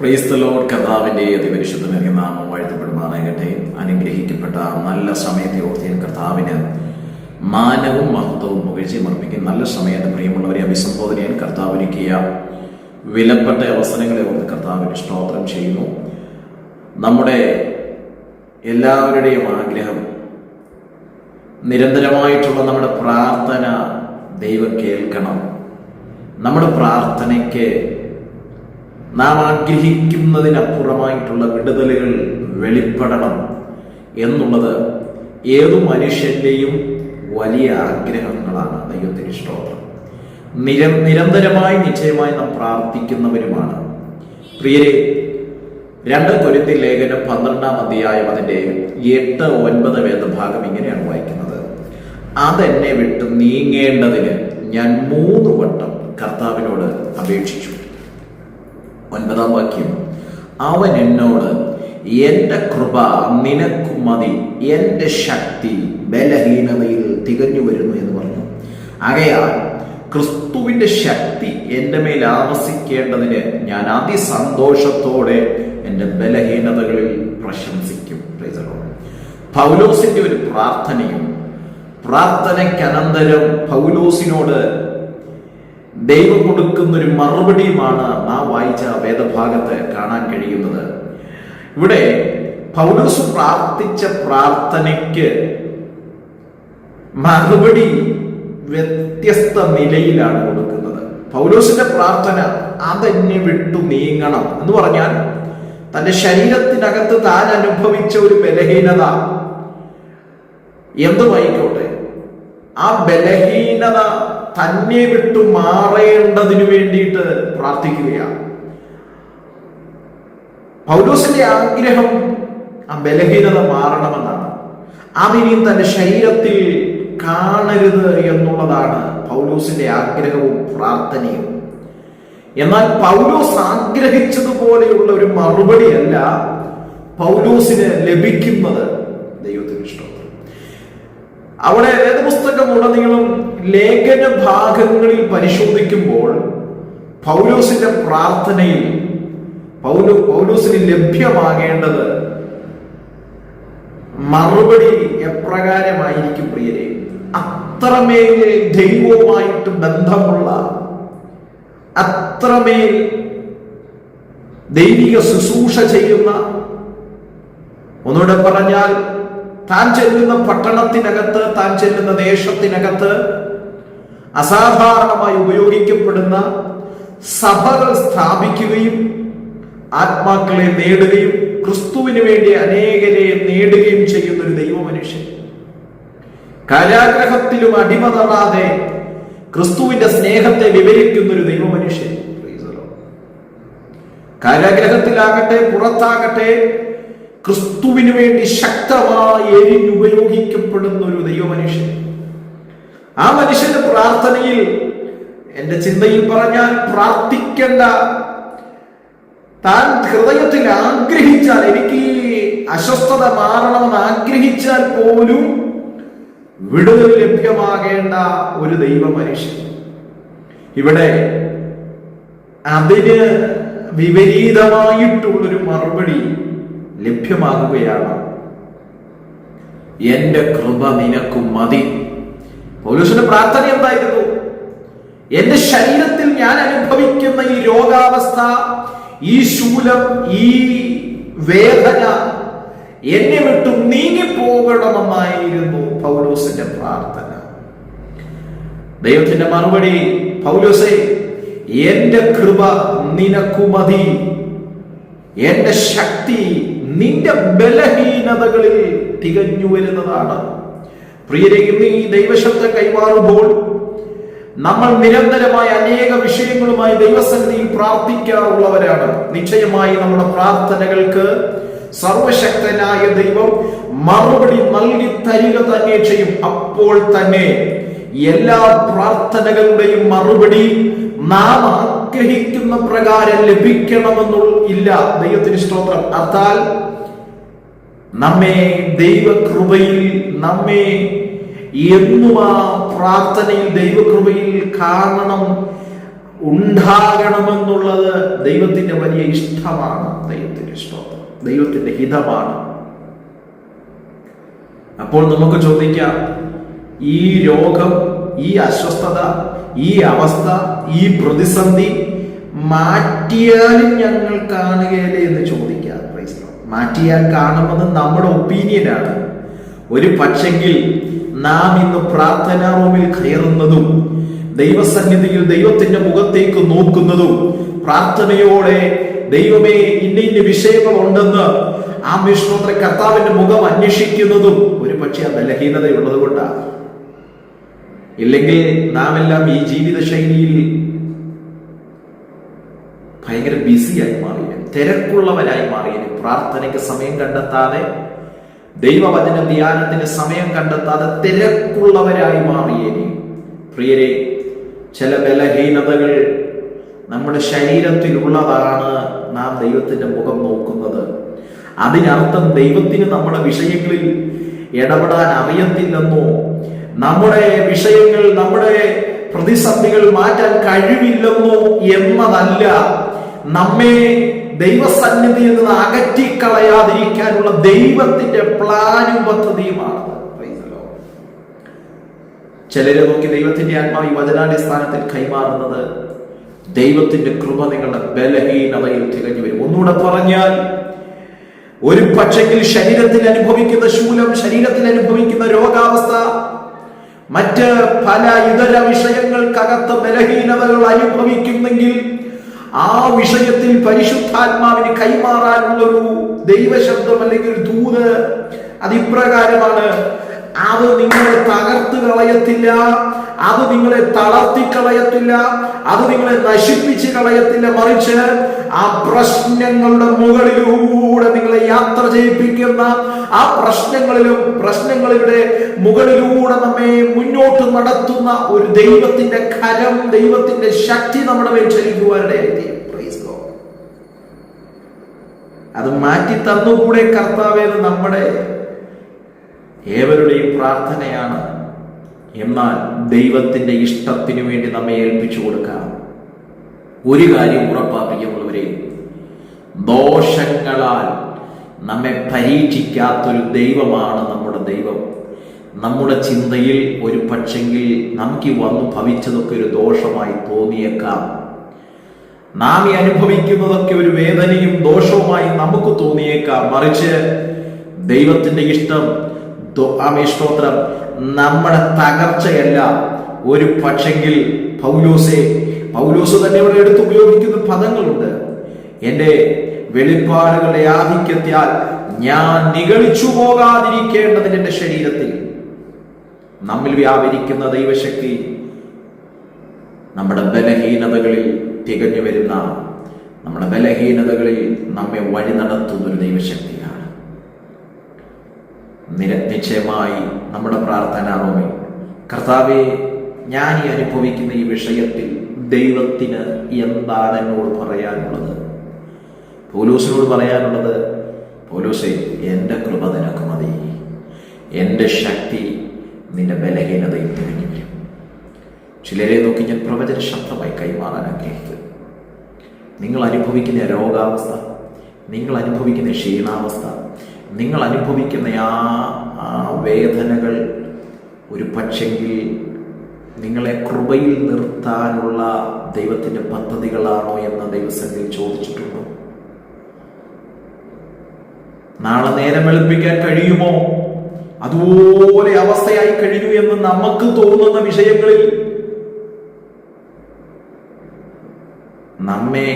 ക്രൈസ്തലോഡ് അതിപരിശുദ്ധ നൽകിയ നാമം വാഴ്ത്തപ്പെടുമാറാകട്ടെ. അനുഗ്രഹിക്കപ്പെട്ട നല്ല സമയത്തെ ഓർത്തിയൻ കർത്താവിന് മാനവും മഹത്വവും പുകഴ്ചയും അർപ്പിക്കും. നല്ല സമയത്ത് പ്രിയമുള്ളവരെ അഭിസംബോധന ചെയ്യാൻ കർത്താവ് ഒരുക്കിയ വിലപ്പെട്ട അവസരങ്ങളെ ഓർത്ത് കർത്താവിന് സ്തോത്രം ചെയ്യുന്നു. നമ്മുടെ എല്ലാവരുടെയും ആഗ്രഹം നിരന്തരമായിട്ടുള്ള നമ്മുടെ പ്രാർത്ഥന ദൈവം കേൾക്കണം. നമ്മുടെ പ്രാർത്ഥനയ്ക്ക് നാം ആഗ്രഹിക്കുന്നതിനപ്പുറമായിട്ടുള്ള വിടുതലുകൾ വെളിപ്പെടണം എന്നുള്ളത് ഏതു മനുഷ്യന്റെയും വലിയ ആഗ്രഹങ്ങളാണ്. ദൈവത്തിന് സ്തോത്രം. നിര നിരന്തരമായി നിശ്ചയമായി നാം പ്രാർത്ഥിക്കുന്നവരുമാണ്. പ്രിയരെ രണ്ട് കൊരുത്തി ലേഖനം പന്ത്രണ്ടാം അധ്യായം അതിന്റെ എട്ട് ഒൻപത് വേദഭാഗം ഇങ്ങനെയാണ് വായിക്കുന്നത്. അതെന്നെ വിട്ട് നീങ്ങേണ്ടതിന് ഞാൻ മൂന്ന് വട്ടം കർത്താവിനോട് അപേക്ഷിച്ചു. ഒൻപതാം വാക്യം. അവൻ എന്നോട് എന്റെ കൃപ നിനക്കു മതി. എന്റെ ശക്തി ബലഹീനതയിൽ തികഞ്ഞു വരുന്നു എന്ന് പറഞ്ഞു. ആകയാൽ ക്രിസ്തുവിന്റെ ശക്തി എന്റെ മേൽ ആവസിക്കേണ്ടതിന് ഞാൻ അതിസന്തോഷത്തോടെ എന്റെ ബലഹീനതകളിൽ പ്രശംസിക്കും. പൗലോസിന്റെ ഒരു പ്രാർത്ഥനയും പ്രാർത്ഥനയ്ക്കനന്തരം പൗലോസിനോട് ദൈവം കൊടുക്കുന്ന ഒരു മറുപടിയുമാണ് നാം വായിച്ച വേദഭാഗത്ത് കാണാൻ കഴിയുന്നത്. ഇവിടെ പൗലോസ് പ്രാർത്ഥിച്ച പ്രാർത്ഥനയ്ക്ക് മറുപടി വ്യത്യസ്ത നിലയിലാണ് കൊടുക്കുന്നത്. പൗലോസിന്റെ പ്രാർത്ഥന അതെന്നെ വിട്ടു നീങ്ങണം എന്ന് പറഞ്ഞാൽ തന്റെ ശരീരത്തിനകത്ത് താൻ അനുഭവിച്ച ഒരു ബലഹീനത എന്തുമായിക്കോട്ടെ? ആ ബലഹീനത തന്നെ വിട്ടു മാറേണ്ടതിനു വേണ്ടിയിട്ട് പ്രാർത്ഥിക്കുകയാണ്. പൗലോസിന്റെ ആഗ്രഹം ആ ബലഹീനത മാറണമെന്നാണ്. അതിനിയും തന്റെ ശരീരത്തിൽ കാണരുത് എന്നുള്ളതാണ് പൗലോസിന്റെ ആഗ്രഹവും പ്രാർത്ഥനയും. എന്നാൽ പൗലോസ് ആഗ്രഹിച്ചതുപോലെയുള്ള ഒരു മറുപടിയല്ല പൗലോസിന് ലഭിക്കുന്നത് ദൈവത്തിന് ഇഷ്ടം. അവിടെ ഏത് പുസ്തകം ഉടനീളം ലേഖന ഭാഗങ്ങളിൽ പരിശോധിക്കുമ്പോൾ പൗലോസിന്റെ പ്രാർത്ഥനയിൽ പൗലോ പൗലോസിന് ലഭ്യമാകേണ്ടത് മറുപടി എപ്രകാരമായിരിക്കും പ്രിയരെ? അത്രമേൽ ദൈവവുമായിട്ട് ബന്ധമുള്ള അത്രമേൽ ദൈവിക ശുശ്രൂഷ ചെയ്യുന്ന ഒന്നുകൂടെ പറഞ്ഞാൽ താൻ ചെല്ലുന്ന പട്ടണത്തിനകത്ത് താൻ ചെല്ലുന്ന ദേശത്തിനകത്ത് അസാധാരണമായി ഉപയോഗിക്കപ്പെടുന്ന സഭകൾ സ്ഥാപിക്കുകയും ആത്മാക്കളെ നേടുകയും ക്രിസ്തുവിന് വേണ്ടി അനേകരെ നേടുകയും ചെയ്യുന്ന ഒരു ദൈവ മനുഷ്യൻ കാരാഗ്രഹത്തിലും അടിമ തറാതെ ക്രിസ്തുവിന്റെ സ്നേഹത്തെ വിവരിക്കുന്ന ഒരു ദൈവ മനുഷ്യൻ കാരാഗ്രഹത്തിലാകട്ടെ പുറത്താകട്ടെ ക്രിസ്തുവിന് വേണ്ടി ശക്തമായി എരിഞ്ഞുപയോഗിക്കപ്പെടുന്ന ഒരു ദൈവമനുഷ്യൻ. ആ മനുഷ്യന്റെ പ്രാർത്ഥനയിൽ എന്റെ ചിന്തയിൽ പറഞ്ഞാൽ പ്രാർത്ഥിക്കേണ്ട താൻ ഹൃദയത്തിൽ ആഗ്രഹിച്ചാൽ എനിക്ക് അസ്വസ്ഥത മാറണമെന്ന് ആഗ്രഹിച്ചാൽ പോലും വിടുതൽ ലഭ്യമാകേണ്ട ഒരു ദൈവ മനുഷ്യൻ ഇവിടെ അതിന് വിപരീതമായിട്ടുള്ളൊരു മറുപടി ലഭ്യമാകുകയാണ്. എന്റെ കൃപ നിനക്കും മതി. പൗലൂസിന്റെ പ്രാർത്ഥന എന്തായിരുന്നു? എന്റെ ശരീരത്തിൽ ഞാൻ അനുഭവിക്കുന്ന ഈ രോഗാവസ്ഥ ഈ ശൂലം ഈ വേദന എന്നെ വിട്ടു നീങ്ങിപ്പോകണമെന്നായിരുന്നു പൗലോസിന്റെ പ്രാർത്ഥന. ദൈവത്തിന്റെ മറുപടി പൗലോസെ എന്റെ കൃപ നിനക്കു മതി. എന്റെ ശക്തി നിന്റെ ബലഹീനതകളിൽ തികഞ്ഞു വരുന്നതാണ്. പ്രിയരെ ഈ ദൈവശബ്ദം കൈമാറുമ്പോൾ നമ്മൾ നിരന്തരമായ അനേക വിഷയങ്ങളുമായി ദൈവസന്നിധിയിൽ പ്രാർത്ഥിക്കാറുള്ളവരാണ്. നിശ്ചയമായി നമ്മുടെ പ്രാർത്ഥനകൾക്ക് സർവശക്തനായ ദൈവം മറുപടി നൽകി തരിക തന്നെ ചെയ്യും. അപ്പോൾ തന്നെ എല്ലാ പ്രാർത്ഥനകളുടെയും മറുപടി നാം ആഗ്രഹിക്കുന്ന പ്രകാരം ലഭിക്കണമെന്നുള്ള ഇല്ല. ദൈവത്തിന് സ്തോത്രം. അർത്ഥാൽ നമ്മെ ദൈവകൃപയിൽ നമ്മെ എന്നും ആ പ്രാർത്ഥനയിൽ ദൈവകൃപയിൽ കാണണം ഉണ്ടാകണമെന്നുള്ളത് ദൈവത്തിന്റെ വലിയ ഇഷ്ടമാണ്. ദൈവത്തിന്റെ സ്തോത്രം. ദൈവത്തിന്റെ ഹിതമാണ്. അപ്പോൾ നമുക്ക് ചോദിക്കാം ഈ രോഗം ഈ അസ്വസ്ഥത ഈ അവസ്ഥ ഈ പ്രതിസന്ധി മാറ്റിയാലും ഞങ്ങൾ കാണുകയില്ലേ എന്ന് ചോദിക്കാം. മാറ്റിയാൽ കാണുമെന്ന് നമ്മുടെ ഒപ്പീനിയനാണ് ഒരു പക്ഷെങ്കിൽ നാം ഇന്ന് പ്രാർത്ഥനാ റൂമിൽ കയറുന്നതും ദൈവസന്നിധിയിൽ ദൈവത്തിന്റെ മുഖത്തേക്ക് നോക്കുന്നതും പ്രാർത്ഥനയോടെ ദൈവമേ ഇന്ന ഇന്ന വിഷയങ്ങളുണ്ടെന്ന് ആ വിഷ്ണുത്ര കർത്താവിന്റെ മുഖം അന്വേഷിക്കുന്നതും ഒരു പക്ഷേ ആ ബലഹീനതയുള്ളത് കൊണ്ടാണ് ഇല്ലെങ്കിൽ നാം എല്ലാം ഈ ജീവിത ശൈലിയിൽ ഭയങ്കര ബിസിയായി മാറിയത് തിരക്കുള്ളവരായി മാറിയത് പ്രാർത്ഥനയ്ക്ക് സമയം കണ്ടെത്താതെ ദൈവവചന ധ്യാനത്തിന് സമയം കണ്ടെത്താതെ തിരക്കുള്ളവരായി മാറിയേനെ. പ്രിയരെ ചില ബലഹീനതകൾ നമ്മുടെ ശരീരത്തിലുള്ളതാണ് നാം ദൈവത്തിന്റെ മുഖം നോക്കുന്നത്. അതിനർത്ഥം ദൈവത്തിന് നമ്മുടെ വിഷയങ്ങളിൽ ഇടപെടാൻ അറിയത്തില്ലെന്നോ നമ്മുടെ വിഷയങ്ങൾ നമ്മുടെ പ്രതിസന്ധികൾ മാറ്റാൻ കഴിവില്ലെന്നോ എന്നതല്ല. നമ്മെ ദൈവസന്നിധിയിൽ നിന്ന് അകറ്റിക്കളയാതിരിക്കാനുള്ള ദൈവത്തിന്റെ പ്ലാനും പദ്ധതിയുമാണ്. ചിലരെ നോക്കി ദൈവത്തിന്റെ ആത്മാവ് ഈ വചനാടിസ്ഥാനത്തിൽ കൈമാറുന്നത് ദൈവത്തിന്റെ കൃപ നിങ്ങളുടെ ബലഹീനതയിൽ തികഞ്ഞു വരും. ഒന്നുകൂടെ പറഞ്ഞാൽ ഒരു പക്ഷെങ്കിൽ ശരീരത്തിൽ അനുഭവിക്കുന്ന ശൂലം ശരീരത്തിൽ അനുഭവിക്കുന്ന രോഗാവസ്ഥ മറ്റ് പല ഇതര വിഷയങ്ങൾക്കകത്ത് ബലഹീനതകൾ അനുഭവിക്കുന്നെങ്കിൽ ആ വിഷയത്തിൽ പരിശുദ്ധാത്മാവിന് കൈമാറാനുള്ള ഒരു ദൈവശബ്ദം അല്ലെങ്കിൽ ദൂത് അതിപ്രകാരമാണ്. അത് നിങ്ങളെ തകർത്ത് കളയത്തില്ല. അത് നിങ്ങളെ തളർത്തി കളയത്തില്ല അത് നിങ്ങളെ നശിപ്പിച്ച് കളയത്തില്ല. മറിച്ച് ആ പ്രശ്നങ്ങളുടെ മുകളിലൂടെ നിങ്ങളെ യാത്ര ചെയ്യിപ്പിക്കുന്ന ആ പ്രശ്നങ്ങളിലും പ്രശ്നങ്ങളുടെ മുകളിലൂടെ നമ്മെ മുന്നോട്ട് നടത്തുന്ന ഒരു ദൈവത്തിന്റെ കരം ദൈവത്തിന്റെ ശക്തി നമ്മുടെ മേൽ ചലിക്കുവാനിടയായി. അത് മാറ്റി തന്നുകൂടെ കർത്താവേത് നമ്മുടെ ഏവരുടെയും പ്രാർത്ഥനയാണ്. എന്നാൽ ദൈവത്തിന്റെ ഇഷ്ടത്തിനു വേണ്ടി നമ്മെ ഏൽപ്പിച്ചു കൊടുക്കാം. ഒരു കാര്യം ഉറപ്പാക്കിയുള്ളവരെ ദോഷങ്ങളാൽ നമ്മെ പരീക്ഷിക്കാത്തൊരു ദൈവമാണ് നമ്മുടെ ദൈവം. നമ്മുടെ ചിന്തയിൽ ഒരു പക്ഷെങ്കിൽ നമുക്ക് വന്നു ഭവിച്ചതൊക്കെ ഒരു ദോഷമായി തോന്നിയേക്കാം. നാം ഈ അനുഭവിക്കുന്നതൊക്കെ ഒരു വേദനയും ദോഷവുമായി നമുക്ക് തോന്നിയേക്കാം. മറിച്ച് ദൈവത്തിന്റെ ഇഷ്ടം ആമേ സ്തോത്രം നമ്മുടെ തകർച്ചയല്ല. ഒരു പക്ഷെങ്കിൽ പൗലോസെ പൗലോസ് തന്നെ ഇവിടെ എടുത്ത് ഉപയോഗിക്കുന്ന പദങ്ങളുണ്ട്. എന്റെ വെളിപ്പാടുകളുടെ ആധിക്യത്താൽ ഞാൻ നിഗളിച്ചു പോകാതിരിക്കേണ്ടതിന് എന്റെ ശരീരത്തിൽ നമ്മിൽ വ്യാപരിക്കുന്ന ദൈവശക്തി നമ്മുടെ ബലഹീനതകളിൽ തികഞ്ഞു വരുന്ന നമ്മുടെ ബലഹീനതകളിൽ നമ്മെ വഴി നടത്തുന്ന ഒരു ദൈവശക്തിയാണ്. നിര നിശ്ചയമായി നമ്മുടെ പ്രാർത്ഥന റോമേ കർത്താവെ ഞാൻ ഈ അനുഭവിക്കുന്ന ഈ വിഷയത്തിൽ ദൈവത്തിന് എന്താണ് എന്നോട് പറയാനുള്ളത്? പോലൂസിനോട് പറയാനുള്ളത് പോലൂസെ എന്റെ കൃപ നിനക്ക് മതി. എന്റെ ശക്തി നിന്റെ ബലഹീനതയിൽ തിരിഞ്ഞു വരും. ചിലരെ നോക്കി ഞാൻ പ്രവചന ശബ്ദമായി കൈമാറാൻ ആഗ്രഹിക്കുന്നു. നിങ്ങൾ അനുഭവിക്കുന്ന രോഗാവസ്ഥ നിങ്ങൾ അനുഭവിക്കുന്ന ക്ഷീണാവസ്ഥ നിങ്ങൾ അനുഭവിക്കുന്ന ആ വേദനകൾ ഒരു പക്ഷെങ്കിൽ നിങ്ങളെ കൃപയിൽ നിർത്താനുള്ള ദൈവത്തിന്റെ പദ്ധതികളാണോ എന്ന് ദൈവസംഘയിൽ ചോദിച്ചിട്ടുണ്ടോ? നാളെ നേരം വെളുപ്പിക്കാൻ കഴിയുമോ? അതുപോലെ അവസ്ഥയായി കഴിഞ്ഞു എന്ന് നമുക്ക് തോന്നുന്ന വിഷയങ്ങളിൽ നമ്മെ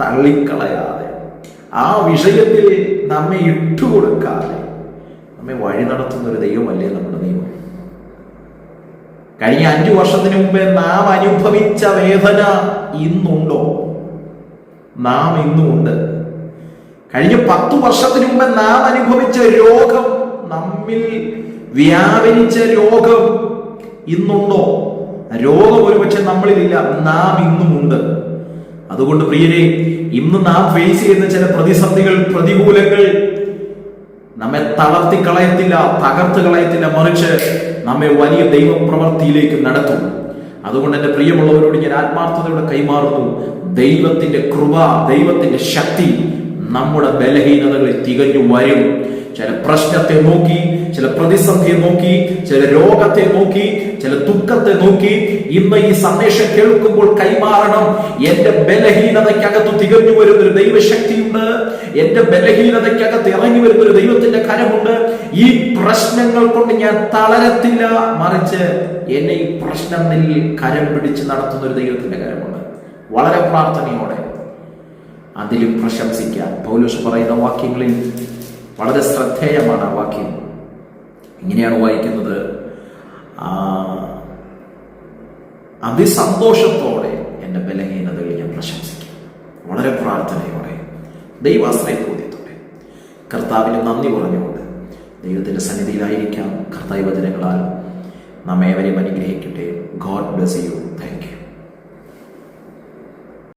തള്ളിക്കളയാതെ ആ വിഷയത്തിൽ നമ്മെ ഇട്ടുകൊടുക്കാതെ നമ്മെ വഴി നടത്തുന്ന ഒരു ദൈവമല്ലേ നമ്മുടെ ദൈവം? കഴിഞ്ഞ അഞ്ചു വർഷത്തിന് മുമ്പേ നാം അനുഭവിച്ച വേദന ഇന്നുണ്ടോ? നാം ഇന്നുമുണ്ട്. കഴിഞ്ഞ പത്തു വർഷത്തിന് മുമ്പ് നാം അനുഭവിച്ച രോഗം നമ്മിൽ വ്യാപരിച്ച രോഗം ഇന്നുണ്ടോ? രോഗം ഒരുപക്ഷെ നമ്മളിലില്ല നാം ഇന്നുമുണ്ട്. അതുകൊണ്ട് പ്രിയരെ ഇന്ന് നാം ഫേസ് ചെയ്യുന്ന ചില പ്രതിസന്ധികൾ പ്രതികൂലങ്ങൾ നമ്മെ തളർത്തി കളയത്തില്ല തകർത്ത് കളയത്തില്ല. മറിച്ച് നമ്മെ വലിയ ദൈവപ്രവൃത്തിയിലേക്ക് നടത്തും. അതുകൊണ്ട് എന്റെ പ്രിയമുള്ളവരോട് ഞാൻ ആത്മാർത്ഥതയോടെ കൈമാറുന്നു. ദൈവത്തിന്റെ കൃപ ദൈവത്തിന്റെ ശക്തി നമ്മുടെ ബലഹീനതകളിൽ തികഞ്ഞു വരും. ചില പ്രശ്നത്തെ നോക്കി ചില പ്രതിസന്ധിയെ നോക്കി ചില രോഗത്തെ നോക്കി ചില ദുഃഖത്തെ നോക്കി ഇന്ന് ഈ സന്ദേശം കേൾക്കുമ്പോൾ കൈമാറണം. എന്റെ ബലഹീനതയ്ക്കകത്ത് തികഞ്ഞു വരുന്ന ഒരു ദൈവശക്തിയുണ്ട്. എന്റെ ബലഹീനതയ്ക്കകത്ത് ഇറങ്ങി വരുന്ന ഒരു ദൈവത്തിന്റെ കരമുണ്ട്. ഈ പ്രശ്നങ്ങൾ കൊണ്ട് ഞാൻ തളരത്തില്ല. മറിച്ച് എന്നെ ഈ പ്രശ്നത്തിൽ കരം പിടിച്ച് നടത്തുന്ന ഒരു ദൈവത്തിന്റെ കരമുണ്ട്. വളരെ പ്രാർത്ഥനയോടെ അതിലും പ്രശംസിക്കാൻ പൗലോസ് പറയുന്ന വാക്യങ്ങളിൽ വളരെ ശ്രദ്ധേയമാണ് ആ വാക്യം. ഇങ്ങനെയാണ് വായിക്കുന്നത് ആ, അതിസന്തോഷത്തോടെ എന്റെ ബലഹീനതകൾ ഞാൻ പ്രശംസിക്കും. വളരെ പ്രാർത്ഥനയോടെ ദൈവാശ്രയബോധ്യത്തോടെ. കർത്താവിന് നന്ദി പറഞ്ഞുകൊണ്ട് ദൈവത്തിന്റെ സന്നിധിയിലായിരിക്കാം കർത്താവ് വചനങ്ങളാൽ നാം ഏവരെയും അനുഗ്രഹിക്കട്ടെ. God bless you